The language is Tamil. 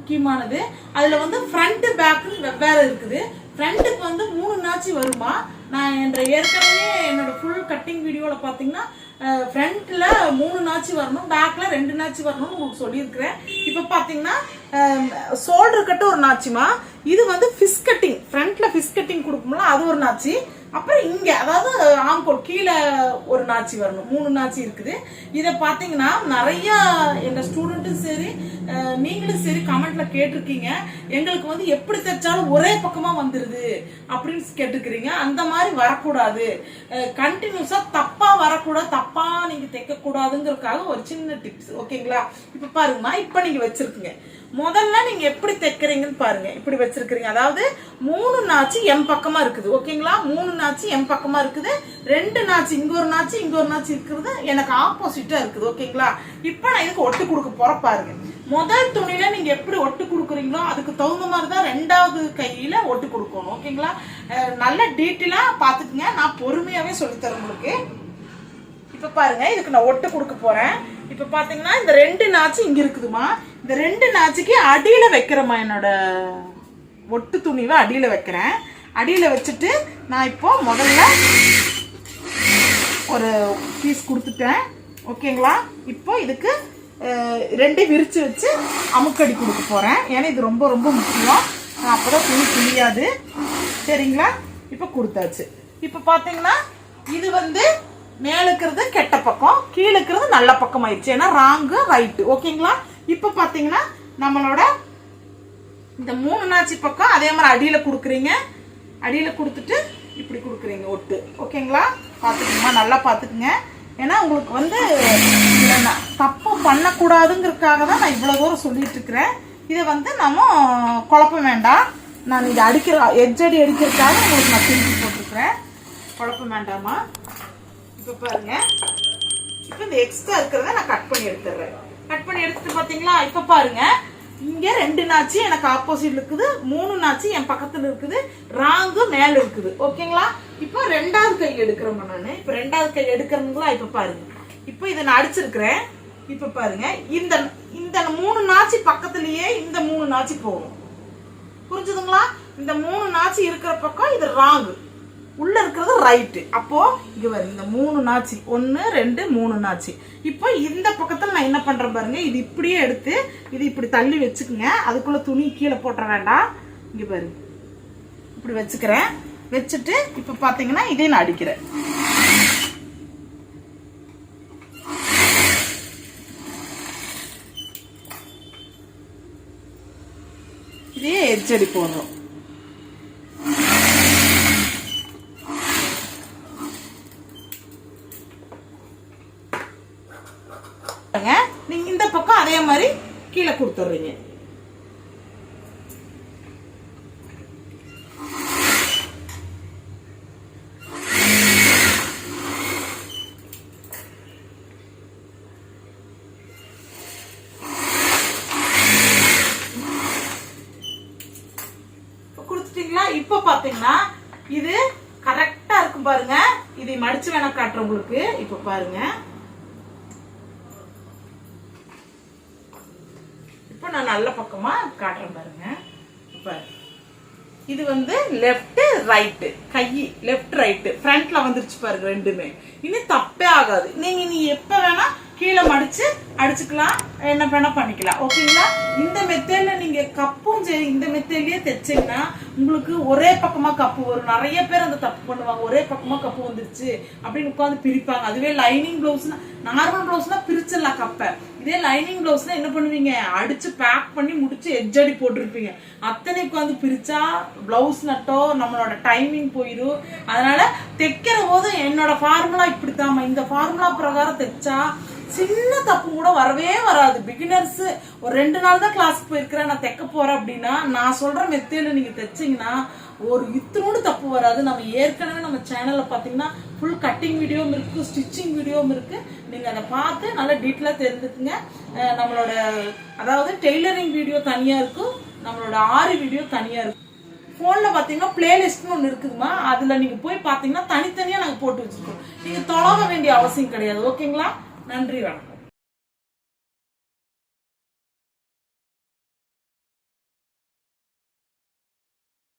முக்கியமானது. அதுல வந்து ஃப்ரண்ட் பேக்குன்னு வெவ்வேறு இருக்குது. ஃப்ரண்ட்டுக்கு வந்து மூணு நாச்சி வருமா? நான் என்ற ஏற்கனவே என்னோட ஃபுல் கட்டிங் வீடியோவில் பார்த்தீங்கன்னா ஃப்ரண்ட்டில் மூணு நாச்சி வரணும் பேக்கில் ரெண்டு நாச்சி வரணும்னு உங்களுக்கு சொல்லியிருக்கிறேன். இப்போ பார்த்தீங்கன்னா ஷோல்டர் கட்டு ஒரு நாச்சிமா. இது வந்து ஃபிஸ் கட்டிங் ஃப்ரண்ட்டில் ஃபிஸ் கட்டிங் கொடுக்கும்ல அது ஒரு நாச்சு. அப்புறம் இங்கே அதாவது ஆம்கோல் கீழே ஒரு நாச்சி வரணும் மூணு நாச்சி இருக்குது. இதை பார்த்தீங்கன்னா நிறைய எங்கள் ஸ்டூடெண்ட்டும் சரி நீங்களும் சரி கமெண்ட்ல கேட்டிருக்கீங்க. எங்களுக்கு வந்து எப்படி தைச்சாலும் ஒரே பக்கமா வந்துருது அப்படின்னு கேட்டிருக்கிறீங்க. அந்த மாதிரி வரக்கூடாது. கண்டினியூஸா தப்பா வரக்கூடாது தப்பா நீங்க தைக்க கூடாதுங்கிறதுக்காக ஒரு சின்ன டிப்ஸ் ஓகேங்களா இப்ப பாருங்கம்மா இப்ப நீங்க வச்சிருக்கீங்க. முதல்ல நீங்க எப்படி தைக்கிறீங்கன்னு பாருங்க. இப்படி வச்சிருக்கிறீங்க. அதாவது மூணு நாச்சு எம் பக்கமா இருக்குது. ஓகேங்களா? மூணு நாச்சு எம் பக்கமா இருக்குது. ரெண்டு நாச்சு இங்க ஒரு நாச்சு இங்க ஒரு நாச்சு இருக்கிறது எனக்கு ஆப்போசிட்டா இருக்குது. ஓகேங்களா? இப்போ நான் இதுக்கு ஒட்டு கொடுக்க போற பாருங்க. முதல் துணியில நீங்க எப்படி ஒட்டு கொடுக்குறீங்களோ அதுக்கு தகுந்த மாதிரி தான் ரெண்டாவது கையில ஒட்டு கொடுக்கணும். ஓகேங்களா? நல்ல டீட்டெயிலா பாத்துக்குங்க நான் பொறுமையாவே சொல்லித்தரேன் உங்களுக்கு. இப்ப பாருங்க இதுக்கு நான் ஒட்டு கொடுக்க போறேன். இப்ப பாத்தீங்கன்னா இந்த ரெண்டு நாச்சு இங்க இருக்குதுமா. இந்த ரெண்டு நாச்சுக்கு அடியில் வைக்கிறேம்மா என்னோட ஒட்டு துணிவை அடியில் வைக்கிறேன். அடியில் வச்சுட்டு நான் இப்போது முதல்ல ஒரு பீஸ் கொடுத்துட்டேன். ஓகேங்களா? இப்போ இதுக்கு அஹ், ரெண்டையும் வச்சு அமுக்கடி கொடுக்க போகிறேன் ஏன்னா இது ரொம்ப ரொம்ப முக்கியம். அப்பதான் துணி கிழியாது சரிங்களா? இப்போ கொடுத்தாச்சு. இப்போ பார்த்தீங்கன்னா இது வந்து மேலே இருக்கிறது கெட்ட பக்கம் கீழே இருக்கிறது நல்ல பக்கம் ஆயிடுச்சு ஏன்னா ராங்கு ரைட்டு ஓகேங்களா? இப்போ பார்த்தீங்கன்னா நம்மளோட இந்த மூணு நாச்சி பக்கம் அதே மாதிரி அடியில் கொடுக்குறீங்க. அடியில் கொடுத்துட்டு இப்படி கொடுக்குறீங்க ஒட்டு. ஓகேங்களா? பார்த்துக்குங்கம்மா நல்லா பார்த்துக்குங்க ஏன்னா உங்களுக்கு வந்து தப்பு பண்ணக்கூடாதுங்கிறதுக்காக தான் நான் இவ்வளோ தூரம் சொல்லிட்டு இருக்கிறேன். இதை வந்து நம்ம குழப்பம் வேண்டாம். நான் இதை அடிக்கிற எஜ்ஜடி அடிக்கிறதுக்காக உங்களுக்கு நான் திருப்பி போட்டிருக்கிறேன். குழப்பம் வேண்டாமா? இப்போ பாருங்க. இப்போ இந்த எக்ஸ்ட்ரா இருக்கிறத நான் கட் பண்ணி எடுத்துடுறேன். கட் பண்ணி எடுத்துட்டு பார்த்தீங்களா இப்போ பாருங்க. இங்கே ரெண்டு நாச்சு எனக்கு ஆப்போசிட் இருக்குது. மூணு நாச்சு என் பக்கத்தில் இருக்குது. ராங்கு மேலே இருக்குது. ஓகேங்களா இப்போ ரெண்டாவது கை எடுக்கிறோம் நான். இப்போ ரெண்டாவது கை எடுக்கிறீங்களா? இப்போ பாருங்க. இப்போ இதை நான் அடிச்சிருக்கிறேன். இப்போ பாருங்க. இந்த இந்த மூணு நாச்சி பக்கத்துலயே இந்த மூணு நாச்சி போகும். புரிஞ்சுதுங்களா? இந்த மூணு நாச்சி இருக்கிற பக்கம் இது ராங்கு. உள்ள இருக்கிறது ரைட்டு அப்போ இங்க வரு இந்த மூணு நாச்சி. ஒன்னு ரெண்டு மூணு நாச்சி. இப்போ இந்த பக்கத்துல நான் என்ன பண்றேன் பாருங்க இது இப்படியே எடுத்து இது இப்படி தள்ளி வச்சுக்குங்க. அதுக்குள்ள துணி கீழே போட்டுற வேண்டாம். இங்க பாருங்க இப்படி வச்சுக்கிறேன். வச்சுட்டு இப்போ பாத்தீங்கன்னா இதே நான் அடிக்கிறேன். இதே எச்சடி போடுறோம் பாருங்க, நீங்க இந்த பக்கம் அதே மாதிரி கீழே கொடுத்துட்றீங்க. இப்ப கொடுத்துட்டீங்களா? இப்ப பாத்தீங்கன்னா இது கரெக்டா இருக்கும் பாருங்க. இதை மடிச்சு வேணா காட்டுறவங்களுக்கு உங்களுக்கு. இப்ப பாருங்க இப்போ நான் நல்ல பக்கமா காட்டுறேன் பாருங்க. இப்ப இது வந்து லெஃப்ட் ரைட்டு கை லெஃப்ட் ரைட்டு ஃப்ரண்ட்ல வந்துருச்சு பாருங்க ரெண்டுமே. இனி தப்பே ஆகாது. நீங்க நீ எப்ப வேணா கீழே மடிச்சு அடிச்சுக்கலாம். என்ன வேணா பண்ணிக்கலாம். ஓகேங்களா? இந்த மெத்தேட்ல நீங்க கப்பும் சரி இந்த மெத்தேட்லயே தைச்சீங்கன்னா உங்களுக்கு ஒரே பக்கமா கப்பு வரும். நிறைய பேர் அந்த தப்பு பண்ணுவாங்க. ஒரே பக்கமா கப்பு வந்துருச்சு அப்படின்னு உட்காந்து பிரிப்பாங்க. அதுவே லைனிங் பிளவுஸ்னா நார்மல் பிளவுஸ்னா பிரிச்சிடலாம் கப்பை. இதே லைனிங் பிளவுஸ்னா என்ன பண்ணுவீங்க? அடிச்சு பேக் பண்ணி முடிச்சு எஜ்ஜடி போட்டிருப்பீங்க. அத்தனை உட்காந்து பிரிச்சா பிளவுஸ் நட்டோ நம்மளோட டைமிங் போயிடும். அதனால தைக்கிற போது என்னோட ஃபார்முலா இப்படித்தாம்மா. இந்த ஃபார்முலா பிரகாரம் தைச்சா சின்ன தப்பு கூட வரவே வராது. பிகினர்ஸ் ஒரு ரெண்டு நாள் தான் கிளாஸ்க்கு போயிருக்கிறேன் நான் தைக்க போறேன் அப்படின்னா நான் சொல்ற மெத்தேல நீங்க தைச்சிங்கன்னா ஒரு இத்தனோடு தப்பு வராது. நம்ம ஏற்கனவே நம்ம சேனல்ல பாத்தீங்கன்னா ஃபுல் கட்டிங் வீடியோவும் இருக்கு ஸ்டிச்சிங் வீடியோவும் இருக்கு. நீங்க அதை பார்த்து நல்லா டீட்டெயிலாக தெரிஞ்சுக்குங்க. நம்மளோட அதாவது டெய்லரிங் வீடியோ தனியா இருக்கும். நம்மளோட ஆரி வீடியோ தனியா இருக்கும். ஃபோனில் பார்த்தீங்கன்னா பிளேலிஸ்ட்னு ஒன்று இருக்குதுமா அதில் நீங்கள் போய் பார்த்தீங்கன்னா தனித்தனியாக நாங்கள் போட்டு வச்சுருக்கோம். நீங்கள் தொடங்க வேண்டிய அவசியம் கிடையாது. ஓகேங்களா நன்றி வணக்கம்.